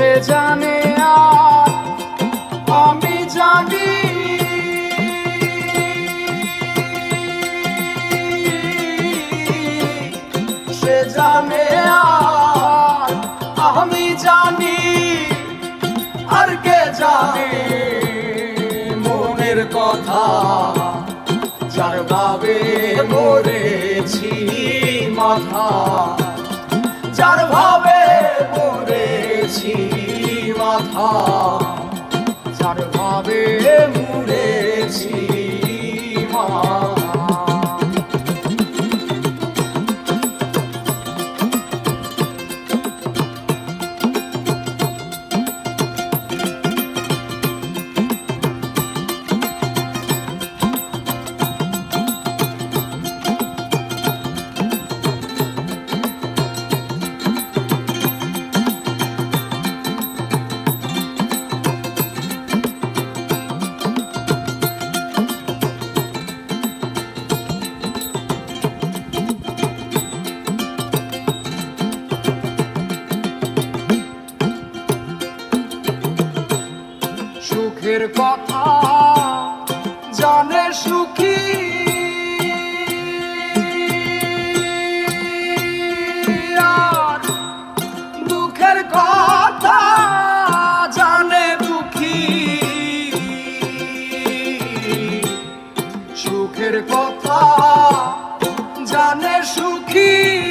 সে জানে আর আমি জানি। সে জানে আর আমি জানি, আর কে জানে মনের কথা যার বাবে মরেছি মাথা। যার ভাবে মুড়েছি কথা জানে সুখী। আর দুঃখের কথা জানে দুঃখী। সুখের কথা জানে সুখী।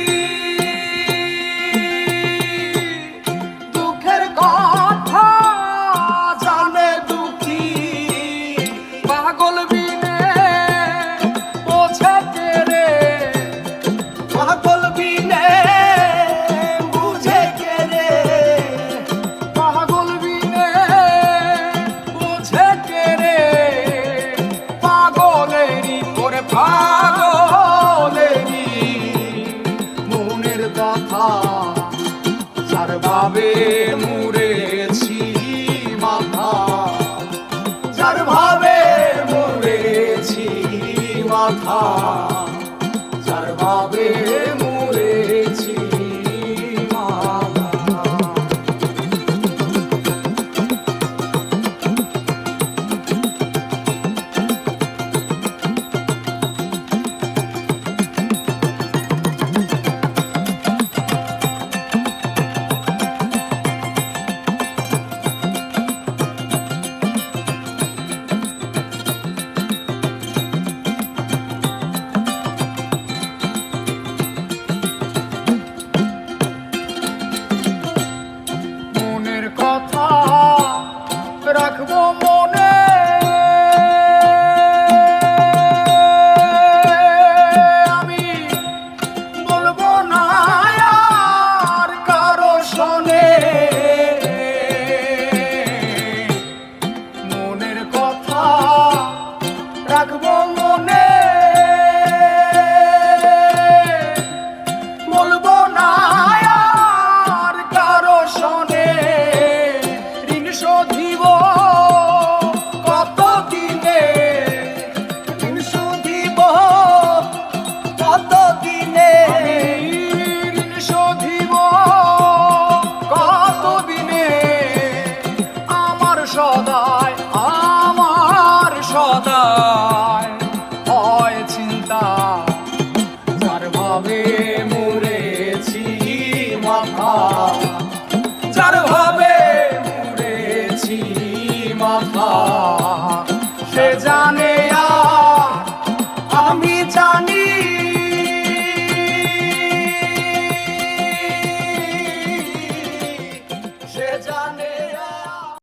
I'll Abre. শোনে। মনের কথা রাখব মনে। Ave